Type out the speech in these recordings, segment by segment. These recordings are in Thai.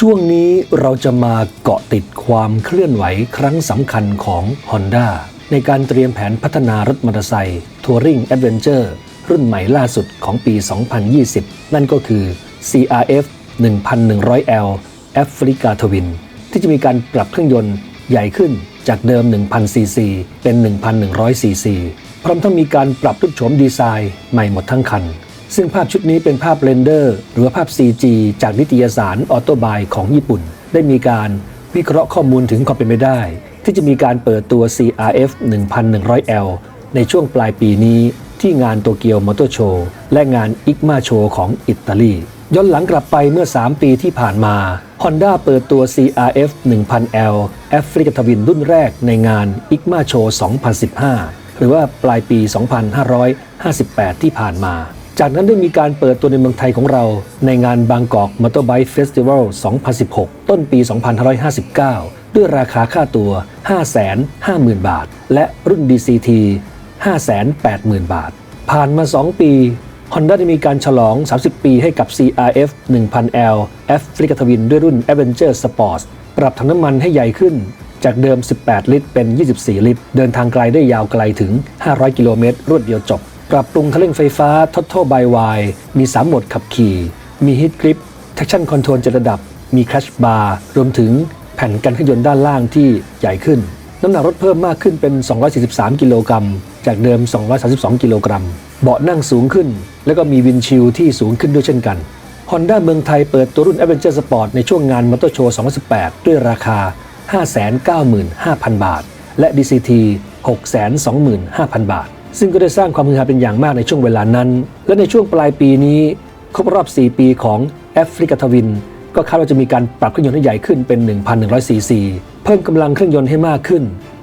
ช่วงนี้เราจะมาเกาะติดความเคลื่อนไหวครั้งสำคัญของ Honda ในการเตรียมแผนพัฒนารถมอเตอร์ไซค์ Touring Adventure รุ่นใหม่ล่าสุดของปี 2020 นั่นก็คือ CRF 1100L Africa Twin ที่จะมีการปรับเครื่องยนต์ใหญ่ขึ้นจากเดิม 1,000 ซีซี เป็น 1,100 ซีซี พร้อมทั้งมีการปรับรูปโฉมดีไซน์ใหม่หมดทั้งคัน ซึ่งภาพชุดนี้เป็นภาพเรนเดอร์ หรือว่าภาพ CG จากนิตยสารออโตบายของญี่ปุ่น ได้มีการวิเคราะห์ข้อมูลถึงความเป็นไปได้ ที่จะมีการเปิดตัว CRF 1100L ในช่วงปลายปีนี้ที่งานโตเกียวมอเตอร์โชว์และงานอิกมาโชว์ของอิตาลีย้อนหลังกลับไปเมื่อ 3 ปีที่ผ่านมา Honda เปิดตัว CRF 1000L แอฟริกาทวินรุ่นแรกในงาน IGMA Show 2015 หรือว่าปลายปี 2558 ที่ผ่านมา จากนั้นได้มีการเปิดตัวในเมืองไทยของเรา ในงานบางกอกมอเตอร์ไบค์เฟสติวัล 2016 ต้นปี 2559 ด้วยราคาค่าตัว 550,000 บาท และรุ่น DCT 580,000 บาท ผ่านมา 2 ปี Honda ได้มีการฉลอง 30 ปีให้กับ CRF 1000L Africa Twin ด้วยรุ่น Avenger Sport ปรับถังน้ำมันให้ใหญ่ขึ้น จากเดิม 18 ลิตร เป็น 24 ลิตร เดินทางไกลได้ยาวไกลถึง 500 กิโลเมตร รวดเดียวจบ ปรับปรุงคันเร่งไฟฟ้า Total by Y มี 3 โหมดขับขี่ มี Heat Grip Traction Control 7ระดับ มี Crash Bar รวมถึงแผ่นกันเครื่องยนต์ด้านล่างที่ใหญ่ขึ้น น้ำหนักรถเพิ่มมากขึ้นเป็น 243 กิโลกรัม จากเดิม 232 กิโลกรัม เบาะนั่งสูงขึ้น แล้วก็มีวินชิลที่สูงขึ้นด้วยเช่นกัน Honda เมืองไทยเปิดตัวรุ่น Adventure Sport ในช่วงงานมอเตอร์โชว์ 2018 ด้วยราคา 595,000 บาท และ DCT 625,000 บาท ซึ่งก็ได้สร้างความฮือฮาเป็นอย่างมากในช่วงเวลานั้น และในช่วงปลายปีนี้ ครบรอบ 4 ปีของ Africa Twin ก็คาดว่าจะมีการปรับเครื่องยนต์ให้ใหญ่ขึ้นเป็น 1,100ซีซีเพิ่มกำลังเครื่องยนต์ให้มากขึ้น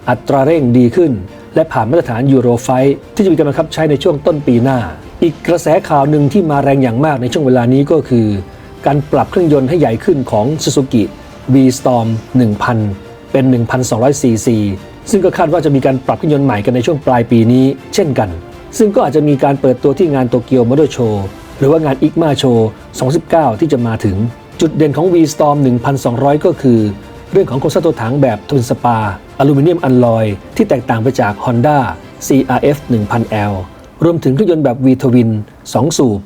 อัตราเร่งดีขึ้น และผ่านมาตรฐานยูโรไฟที่จะมีการบังคับใช้ในช่วงต้นปีหน้า อีกกระแสข่าวหนึ่งที่มาแรงอย่างมากในช่วงเวลานี้ก็คือ การปรับเครื่องยนต์ให้ใหญ่ขึ้นของ Suzuki V-Storm 1000 เป็น 1,200ซีซี ซึ่งก็คาดว่าจะมีการปรับเครื่องยนต์ใหม่กันในช่วงปลายปีนี้เช่นกัน ซึ่งก็อาจจะมีการเปิดตัวที่งานโตเกียวมอเตอร์โชว์หรือว่างานอิกมาโชว์2019 ที่จะมาถึง จุดเด่นของ V-Storm 1,200 ก็คือ เรื่องของโครงสร้างตัวถังแบบทุนสปา อลูมิเนียมอัลลอย ที่แตกต่างไปจาก Honda CRF 1000L รวมถึงเครื่องยนต์แบบ V-Twin 2 สูบ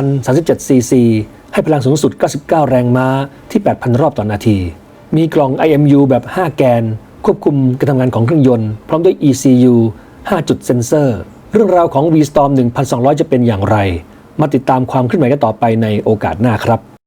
1,037ซีซีให้พลังสูงสุด 99 แรงม้าที่ 8,000 รอบต่อนาที มีกล่อง IMU แบบ 5 แกน ควบคุมการทำงานของเครื่องยนต์ พร้อมด้วย ECU 5 จุดเซนเซอร์ เรื่องราวของ V-Storm 1,200 จะเป็นอย่างไร มาติดตามความเคลื่อนไหวกันต่อไปในโอกาสหน้าครับ